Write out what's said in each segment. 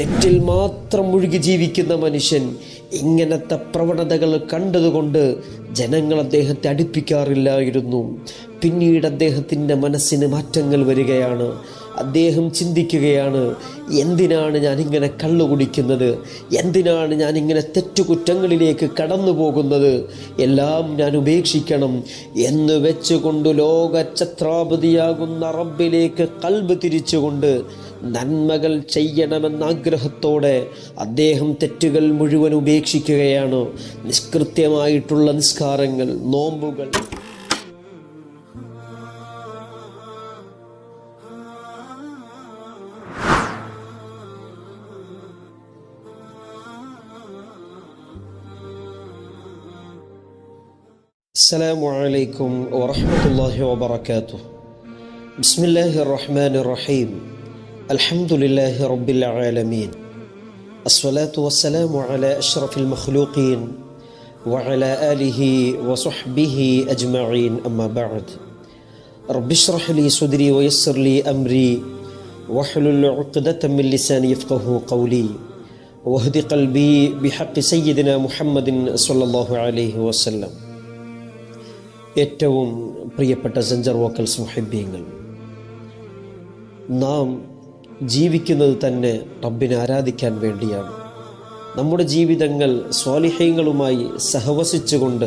തെറ്റിൽ മാത്രം മുഴുകി ജീവിക്കുന്ന മനുഷ്യൻ ഇങ്ങനത്തെ പ്രവണതകൾ കണ്ടതുകൊണ്ട് ജനങ്ങൾ അദ്ദേഹത്തെ അടുപ്പിക്കാറില്ലായിരുന്നു. പിന്നീട് അദ്ദേഹത്തിന്റെ മനസ്സിന് മാറ്റങ്ങൾ വരികയാണ്. അദ്ദേഹം ചിന്തിക്കുകയാണ് എന്തിനാണ് ഞാനിങ്ങനെ കള്ളു കുടിക്കുന്നത്? എന്തിനാണ് ഞാനിങ്ങനെ തെറ്റുകുറ്റങ്ങളിലേക്ക് കടന്നു പോകുന്നത് എല്ലാം ഞാൻ ഉപേക്ഷിക്കണം എന്ന് വെച്ചുകൊണ്ട് ലോക ഛത്രാപതിയാകുന്ന റബ്ബിലേക്ക് കൽബ് തിരിച്ചുകൊണ്ട് നന്മകൾ ചെയ്യണമെന്ന ആഗ്രഹത്തോടെ അദ്ദേഹം തെറ്റുകൾ മുഴുവൻ ഉപേക്ഷിക്കുകയാണ്. നിഷ്കൃത്യമായിട്ടുള്ള നിസ്കാരങ്ങൾ നോമ്പുകൾ. السلام عليكم ورحمة الله وبركاته. بسم الله الرحمن الرحيم. الحمد لله رب العالمين. الصلاة والسلام على أشرف المخلوقين وعلى آله وصحبه أجمعين أما بعد. رب اشرح لي صدري ويسر لي أمري واحلل عقدة من لساني يفقه قولي واهد قلبي بحق سيدنا محمد صلى الله عليه وسلم. ഏറ്റവും പ്രിയപ്പെട്ട സെഞ്ചർ വോക്കൽസ് മുഹിബ്യങ്ങൾ നാം ജീവിക്കുന്നത് തന്നെ റബ്ബിനെ ആരാധിക്കാൻ വേണ്ടിയാണ്. നമ്മുടെ ജീവിതങ്ങൾ സ്വാലിഹ്യങ്ങളുമായി സഹവസിച്ചുകൊണ്ട്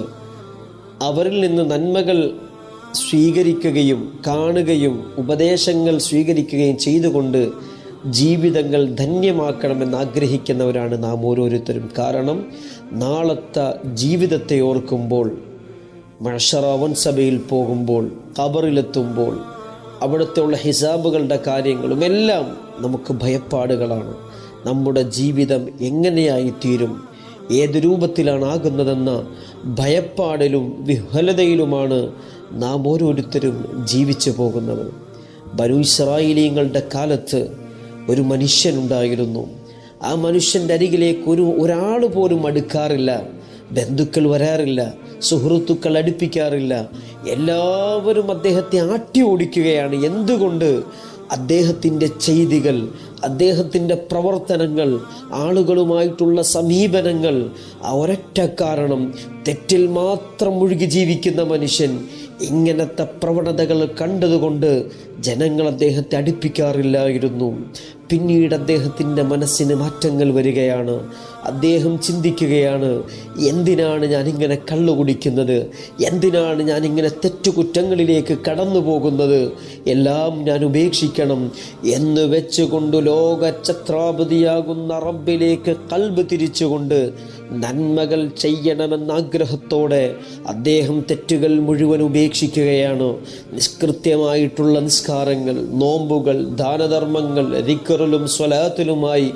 അവരിൽ നിന്ന് നന്മകൾ സ്വീകരിക്കുകയും കാണുകയും ഉപദേശങ്ങൾ സ്വീകരിക്കുകയും ചെയ്തുകൊണ്ട് ജീവിതങ്ങൾ ധന്യമാക്കണമെന്ന് ആഗ്രഹിക്കുന്നവരാണ് നാം ഓരോരുത്തരും. കാരണം നാളത്തെ ജീവിതത്തെ ഓർക്കുമ്പോൾ മഷറാവൻ സഭയിൽ പോകുമ്പോൾ ഖബറിലെത്തുമ്പോൾ അവിടുത്തെ ഉള്ള ഹിസാബുകളുടെ കാര്യങ്ങളും എല്ലാം നമുക്ക് ഭയപ്പാടുകളാണ്. നമ്മുടെ ജീവിതം എങ്ങനെയായി തീരും ഏത് രൂപത്തിലാണ് ആകുന്നതെന്ന ഭയപ്പാടിലും വിഹ്വലതയിലുമാണ് നാം ഓരോരുത്തരും ജീവിച്ചു പോകുന്നത്. ബനു ഇസ്രായേലിയങ്ങളുടെ കാലത്ത് ഒരു മനുഷ്യനുണ്ടായിരുന്നു. ആ മനുഷ്യന്റെ അരികിലേക്ക് ഒരു ഒരാൾ പോലും അടുക്കാറില്ല ബന്ധുക്കൾ വരാറില്ല സുഹൃത്തുക്കൾ അടുപ്പിക്കാറില്ല. എല്ലാവരും അദ്ദേഹത്തെ ആട്ടി ഓടിക്കുകയാണ്. എന്തുകൊണ്ട്? അദ്ദേഹത്തിന്റെ ചെയ്തികൾ അദ്ദേഹത്തിന്റെ പ്രവർത്തനങ്ങൾ ആളുകളുമായിട്ടുള്ള സമീപനങ്ങൾ ആ ഒരൊറ്റ കാരണം തെറ്റിൽ മാത്രം മുഴുകി ജീവിക്കുന്ന മനുഷ്യൻ. ഇങ്ങനത്തെ പ്രവണതകൾ കണ്ടതുകൊണ്ട് ജനങ്ങൾ അദ്ദേഹത്തെ അടുപ്പിക്കാറില്ലായിരുന്നു. പിന്നീട് അദ്ദേഹത്തിന്റെ മനസ്സിന് മാറ്റങ്ങൾ വരികയാണ്. അദ്ദേഹം ചിന്തിക്കുകയാണ് എന്തിനാണ് ഞാനിങ്ങനെ കള്ളു കുടിക്കുന്നത്? എന്തിനാണ് ഞാനിങ്ങനെ തെറ്റുകുറ്റങ്ങളിലേക്ക് കടന്നു പോകുന്നത് എല്ലാം ഞാൻ ഉപേക്ഷിക്കണം എന്ന് വെച്ചുകൊണ്ട് ലോക ചത്രാപതിയാകുന്ന റബ്ബിലേക്ക് കൽബ് തിരിച്ചുകൊണ്ട് നന്മകൾ ചെയ്യണമെന്ന ആഗ്രഹത്തോടെ അദ്ദേഹം തെറ്റുകൾ മുഴുവൻ ഉപേക്ഷിക്കുകയാണ്. നിഷ്കൃത്യമായിട്ടുള്ള നിസ്കാരങ്ങൾ നോമ്പുകൾ ദാനധർമ്മങ്ങൾ റിക്കറിലും സ്വലാത്തിലുമായി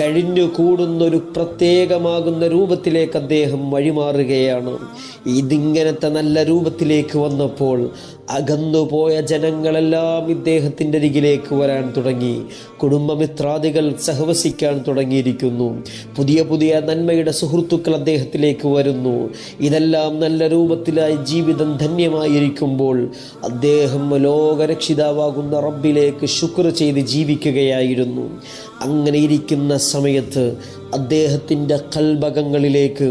കഴിഞ്ഞു കൂടുന്നൊരു പ്രത്യേകമാകുന്ന രൂപത്തിലേക്ക് അദ്ദേഹം വഴിമാറുകയാണ്. ഇതിങ്ങനത്തെ നല്ല രൂപത്തിലേക്ക് വന്നപ്പോൾ അകന്നുപോയ ജനങ്ങളെല്ലാം ഇദ്ദേഹത്തിന്റെ അരികിലേക്ക് വരാൻ തുടങ്ങി. കുടുംബമിത്രാദികൾ സഹവസിക്കാൻ തുടങ്ങിയിരിക്കുന്നു. പുതിയ പുതിയ നന്മയുടെ സുഹൃത്തുക്കൾ അദ്ദേഹത്തിലേക്ക് വരുന്നു. ഇതെല്ലാം നല്ല രൂപത്തിലായി ജീവിതം ധന്യമായിരിക്കുമ്പോൾ അദ്ദേഹം ലോകരക്ഷിതാവാകുന്ന റബ്ബിലേക്ക് ശുക്ർ ചെയ്ത് ജീവിക്കുകയായിരുന്നു. അങ്ങനെ ഇരിക്കുന്ന സമയത്ത് അദ്ദേഹത്തിന്റെ കൽഭകങ്ങളിലേക്ക്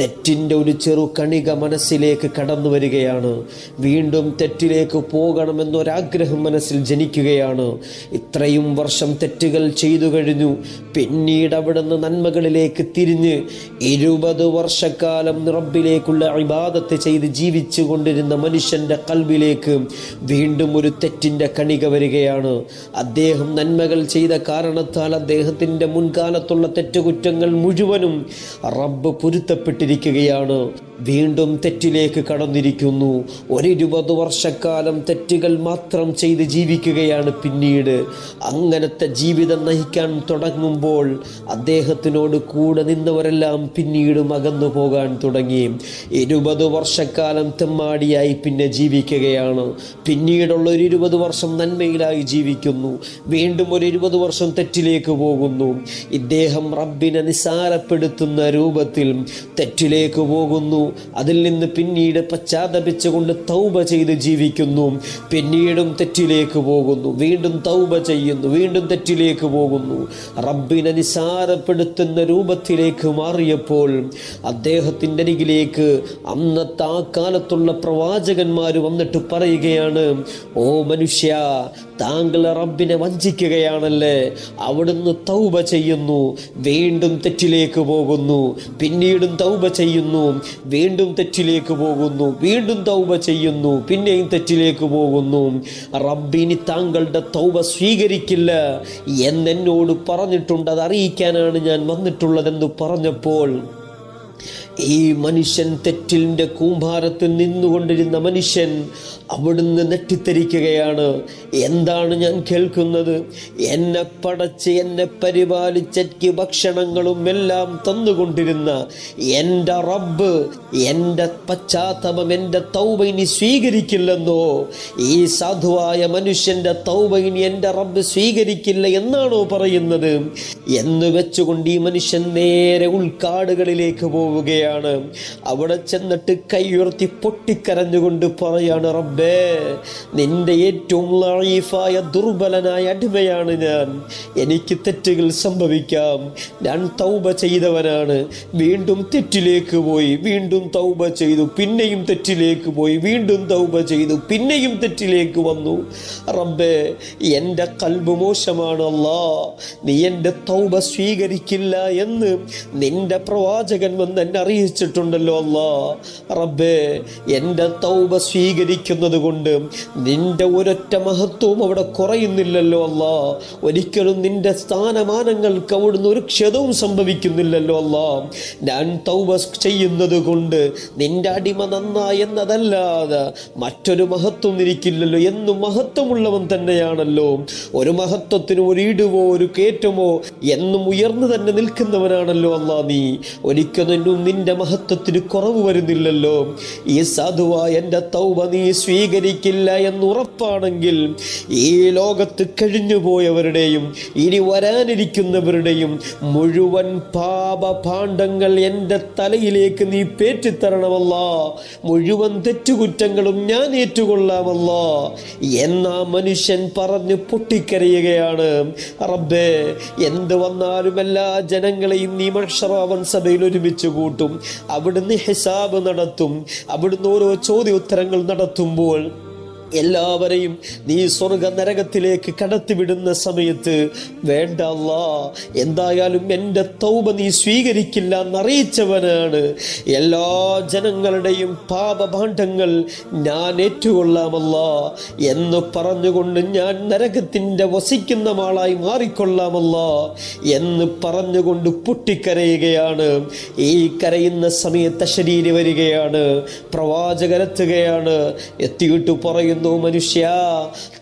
തെറ്റിന്റെ ഒരു ചെറു കണിക മനസ്സിലേക്ക് കടന്നു വരികയാണ്. വീണ്ടും തെറ്റിലേക്ക് പോകണമെന്നൊരാഗ്രഹം മനസ്സിൽ ജനിക്കുകയാണ്. ഇത്രയും വർഷം തെറ്റുകൾ ചെയ്തു കഴിഞ്ഞു. പിന്നീട് അവിടുന്ന് നന്മകളിലേക്ക് തിരിഞ്ഞ് ഇരുപത് വർഷക്കാലം റബ്ബിലേക്കുള്ള ഇബാദത്ത് ചെയ്ത് ജീവിച്ചു കൊണ്ടിരുന്ന മനുഷ്യന്റെ കൽബിലേക്ക് വീണ്ടും ഒരു തെറ്റിന്റെ കണിക വരികയാണ്. അദ്ദേഹം നന്മകൾ ചെയ്ത കാരണത്താൽ അദ്ദേഹത്തിന്റെ മുൻകാലത്തുള്ള തെറ്റുകുറ്റങ്ങൾ മുഴുവനും റബ്ബ് പൊരുത്തപ്പെട്ടിരിക്കുകയാണ് വീണ്ടും തെറ്റിലേക്ക് കടന്നിരിക്കുന്നു. ഒരിരുപത് വർഷക്കാലം തെറ്റുകൾ മാത്രം ചെയ്ത് ജീവിക്കുകയാണ് പിന്നീട്. അങ്ങനത്തെ ജീവിതം നയിക്കാൻ തുടങ്ങുമ്പോൾ അദ്ദേഹത്തിനോട് കൂടെ നിന്നവരെല്ലാം പിന്നീട് അകന്നു പോകാൻ തുടങ്ങി. ഇരുപത് വർഷക്കാലം തെമ്മാടിയായി പിന്നെ ജീവിക്കുകയാണ്. പിന്നീടുള്ള ഒരു ഇരുപത് വർഷം നന്മയിലായി ജീവിക്കുന്നു. വീണ്ടും ഒരു ഇരുപത് വർഷം തെറ്റിലേക്ക് പോകുന്നു. ഇദ്ദേഹം റബ്ബിനെ നിസാരപ്പെടുത്തുന്ന രൂപത്തിൽ തെറ്റിലേക്ക് പോകുന്നു. അതിൽ നിന്ന് പിന്നീട് പശ്ചാത്തപിച്ചുകൊണ്ട് തൗബ ചെയ്ത് ജീവിക്കുന്നു. പിന്നീടും തെറ്റിലേക്ക് പോകുന്നു. വീണ്ടും തൗബ ചെയ്യുന്നു. വീണ്ടും തെറ്റിലേക്ക് പോകുന്നു. റബ്ബിനെ നിസാരപ്പെടുത്തുന്ന രൂപത്തിലേക്ക് മാറിയപ്പോൾ അദ്ദേഹത്തിന്റെ അരികിലേക്ക് അന്നത്തെ ആ കാലത്തുള്ള പ്രവാചകന്മാർ വന്നിട്ട് പറയുകയാണ് ഓ മനുഷ്യ താങ്കൾ റബ്ബിനെ വഞ്ചിക്കുകയാണല്ലേ? അവിടുന്ന് തൗബ ചെയ്യുന്നു. വീണ്ടും തെറ്റിലേക്ക് പോകുന്നു. പിന്നീടും തൗബ ചെയ്യുന്നു. വീണ്ടും തെറ്റിലേക്ക് പോകുന്നു വീണ്ടും തൗബ ചെയ്യുന്നു പിന്നെയും തെറ്റിലേക്ക് പോകുന്നു. റബ്ബിനി താങ്കളുടെ തൗബ സ്വീകരിക്കില്ല എന്നെന്നോട് പറഞ്ഞിട്ടുണ്ട് അത് അറിയിക്കാനാണ് ഞാൻ വന്നിട്ടുള്ളതെന്ന് പറഞ്ഞപ്പോൾ ഈ മനുഷ്യൻ തെറ്റിലിന്റെ കൂമ്പാരത്തിൽ നിന്നുകൊണ്ടിരുന്ന മനുഷ്യൻ അവിടുന്ന് നെട്ടിത്തരിക്കുകയാണ് എന്താണ് ഞാൻ കേൾക്കുന്നത്? എന്നെ പടച്ച് എന്നെ പരിപാലിച്ചെനിക്ക് ഭക്ഷണങ്ങളും എല്ലാം തന്നുകൊണ്ടിരുന്ന എന്റെ റബ്ബ് എന്റെ പശ്ചാത്തലം എന്റെ തൗബ സ്വീകരിക്കില്ലെന്നോ? ഈ സാധുവായ മനുഷ്യന്റെ തൗബ എന്റെ റബ്ബ് സ്വീകരിക്കില്ല എന്നാണോ പറയുന്നത്? എന്ന് വെച്ചുകൊണ്ട് ഈ മനുഷ്യൻ നേരെ ഉൾക്കാടുകളിലേക്ക് പോവുകയാണ്. അവിടെ ചെന്നിട്ട് കൈയുയർത്തി പൊട്ടിക്കരഞ്ഞുകൊണ്ട് പറയാണ് റബ്ബേ നിന്റെ ഏറ്റവും ലൈഫായ ദുർബലനായ അടിമയാണ് ഞാൻ. എനിക്ക് തെറ്റുകൾ സംഭവിക്കാം. ഞാൻ തൗബ ചെയ്തവനാണ്. വീണ്ടും തെറ്റിലേക്ക് പോയി വീണ്ടും തൗബ ചെയ്തു പിന്നെയും തെറ്റിലേക്ക് പോയി വീണ്ടും തൗബ ചെയ്തു പിന്നെയും തെറ്റിലേക്ക് വന്നു. റബ്ബേ എന്റെ കൽബ് മോശമാണ് അല്ലാ. നീ എന്റെ തൗബ സ്വീകരിക്കില്ല എന്ന് നിന്റെ പ്രവാചകൻ വന്ന് എന്നെ അറിയിച്ചിട്ടുണ്ടല്ലോ അല്ലാ. റബ്ബേ എന്റെ തൗബ സ്വീകരിക്കുന്നത് കൊണ്ട് നിന്റെ ഒരൊറ്റ മഹത്വവും അവിടെ കുറയുന്നില്ലല്ലോ അല്ല. ഒരിക്കലും നിന്റെ സ്ഥാനമാനങ്ങൾക്ക് അവിടുന്ന് ഒരു ക്ഷതവും സംഭവിക്കുന്നില്ലല്ലോ അല്ല. ഞാൻ തൗബ ചെയ്യുന്നത് കൊണ്ട് നിന്റെ അടിമ നന്നായി എന്നതല്ലാതെ മറ്റൊരു മഹത്വം ഇരിക്കില്ലല്ലോ എന്നും മഹത്വമുള്ളവൻ തന്നെയാണല്ലോ. ഒരു മഹത്വത്തിന് ഒരു ഇടുവോ ഒരു കയറ്റമോ എന്നും ഉയർന്നു തന്നെ നിൽക്കുന്നവനാണല്ലോ അല്ലാ നീ. ഒരിക്കലും നിന്റെ മഹത്വത്തിന് കുറവ് വരുന്നില്ലല്ലോ. ഈ സാധുവായ എന്റെ തൗബ നീ സ്വീകരിക്കില്ല എന്ന് ഉറപ്പാണെങ്കിൽ ഈ ലോകത്ത് കഴിഞ്ഞുപോയവരുടെയും ഇനി വരാനിരിക്കുന്നവരുടെയും മുഴുവൻ പാപഭാണ്ഡങ്ങൾ എന്റെ തലയിലേക്ക് നീ പേറ്റിത്തരണമല്ല. മുഴുവൻ തെറ്റുകുറ്റങ്ങളും ഞാൻ ഏറ്റുകൊള്ളാമല്ല. എന്നാ മനുഷ്യൻ പറഞ്ഞ് പൊട്ടിക്കരയുകയാണ്. റബ്ബേ എന്ത് വന്നാലും എല്ലാ ജനങ്ങളെയും നീ മഷറാവൻ സഭയിൽ ഒരുമിച്ച് കൂട്ടും. അവിടുന്ന് ഹിസാബ് നടത്തും. അവിടുന്ന് ഓരോ ചോദ്യോത്തരങ്ങൾ നടത്തുമ്പോൾ Cool. എല്ലാവരെയും നീ സ്വർഗ നരകത്തിലേക്ക് കടത്തിവിടുന്ന സമയത്ത് വേണ്ട എന്തായാലും എന്റെ തൗബ നീ സ്വീകരിക്കില്ല എന്നറിയിച്ചവനാണ്. എല്ലാ ജനങ്ങളുടെയും പാപഭാണ്ഡങ്ങൾ ഞാൻ ഏറ്റുകൊള്ളാമല്ല എന്ന് പറഞ്ഞുകൊണ്ട് ഞാൻ നരകത്തിന്റെ വസിക്കുന്ന ആളായി മാറിക്കൊള്ളാമല്ല എന്ന് പറഞ്ഞുകൊണ്ട് പൊട്ടിക്കരയുകയാണ്. ഈ കരയുന്ന സമയത്ത് ശരീരം വരികയാണ് പ്രവാചകരെത്തുകയാണ് എത്തിയിട്ട് പറയുന്നു മനുഷ്യ.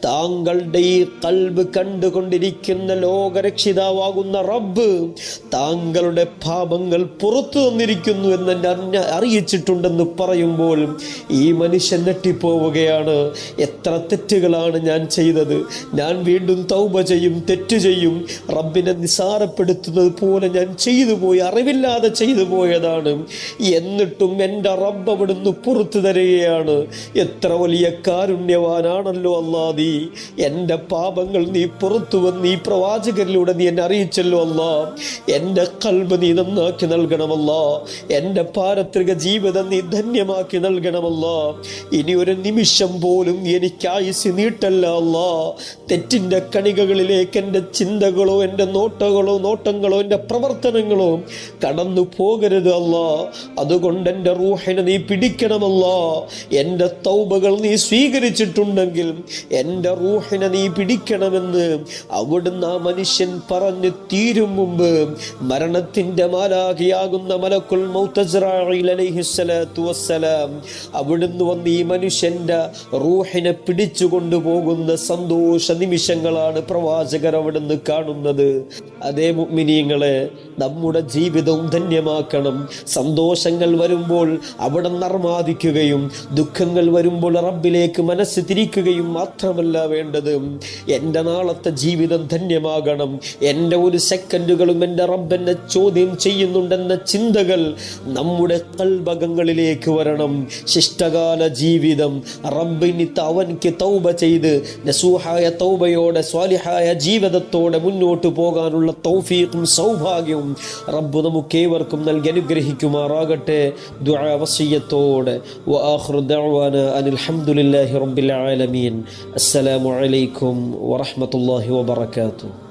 താങ്കളുടെ ഈ കൽബ് കണ്ടുകൊണ്ടിരിക്കുന്ന ലോകരക്ഷിതാവാകുന്ന റബ്ബ് താങ്കളുടെ പാപങ്ങൾ പുറത്തു തന്നിരിക്കുന്നു എന്ന് അറിയിച്ചിട്ടുണ്ടെന്ന് പറയുമ്പോൾ ഈ മനുഷ്യൻ നെട്ടിപ്പോവുകയാണ് എത്ര തെറ്റുകളാണ് ഞാൻ ചെയ്തത്. ഞാൻ വീണ്ടും തൗബ ചെയ്യും തെറ്റ് ചെയ്യും. റബ്ബിനെ നിസാരപ്പെടുത്തുന്നത് പോലെ ഞാൻ ചെയ്തു പോയി അറിവില്ലാതെ ചെയ്തു പോയതാണ്. എന്നിട്ടും എന്റെ റബ്ബ് അവിടുന്ന് പുറത്തു തരികയാണ്. എത്ര വലിയ കാരുണ്യവാനാണല്ലോ അല്ലാ നീ. എന്റെ പാപങ്ങൾ നീ പുറത്തു വന്ന് ഈ പ്രവാചകരിലൂടെ നീ എന്നെ അറിയിച്ചല്ലോ അല്ലാ എന്റെ കൽബ് നീ നന്നാക്കി നൽകണമല്ല എന്റെ പാരത്രിക ജീവിതം നീ ധന്യമാക്കി നൽകണമല്ല ഇനി ഒരു നിമിഷം പോലും എനിക്ക് ആയുസ് നീട്ടല്ല അല്ലാ തെറ്റിന്റെ കണികകളിലേക്ക് എന്റെ ചിന്തകളോ എന്റെ നോട്ടകളോ നോട്ടങ്ങളോ എന്റെ പ്രവർത്തനങ്ങളോ കടന്നു പോകരുത് അല്ല അതുകൊണ്ട് എന്റെ റൂഹിനെ നീ പിടിക്കണമല്ല എന്റെ തൗബകൾ നീ സ്വീകരിച്ചിട്ടുണ്ടെങ്കിൽ എന്റെ റൂഹിനെ നീ പിടിക്കണമെന്ന് അവിടുന്ന് ആ മനുഷ്യൻ പറഞ്ഞു തീരും മുമ്പ് മരണത്തിന്റെ മാലാഖിയാകുന്ന മലക്കുൽ വസ്സലാം. അവിടുന്ന് വന്ന് ഈ മനുഷ്യന്റെ റൂഹിനെ പിടിച്ചു കൊണ്ടുപോകുന്ന സന്തോഷ നിമിഷങ്ങളാണ് പ്രവാചകർ അവിടുന്ന് കാണുന്നത്. അതേ മുഗ്മിനീങ്ങളെ നമ്മുടെ ജീവിതവും ധന്യമാക്കണം. സന്തോഷങ്ങൾ വരുമ്പോൾ അവിടെ നർമാദിക്കുകയും ദുഃഖങ്ങൾ വരുമ്പോൾ റബ്ബിലേക്ക് മനസ്സ് തിരിക്കുകയും മാത്രമല്ല വേണ്ടത്. എന്റെ നാളത്തെ ജീവിതം ധന്യമാകണം. എന്റെ ഒരു സെക്കൻഡുകളും എന്റെ റബ്ബെന്നെ ചോദ്യം ചെയ്യുന്നുണ്ടെന്ന ചിന്തകൾ നമ്മുടെ കൽഭകങ്ങളിലേക്ക് വരണം. ശിഷ്ടകാല ജീവിതം റബ്ബിനി അവൻക്ക് തൗബ ചെയ്ത് നസൂഹായ തൗബയോടെ സ്വാലിഹായ ജീവിതത്തോടെ മുന്നോട്ട് പോകാനുള്ള തൗഫീഖും സൗഭാഗ്യവും റബ്ബ് നമുക്കേവർക്കും നൽകി അനുഗ്രഹിക്കുമാറാകട്ടെ. ദുആ വസിയത്തോടെ. വആഖിറു رب العالمين. السلام عليكم ورحمة الله وبركاته.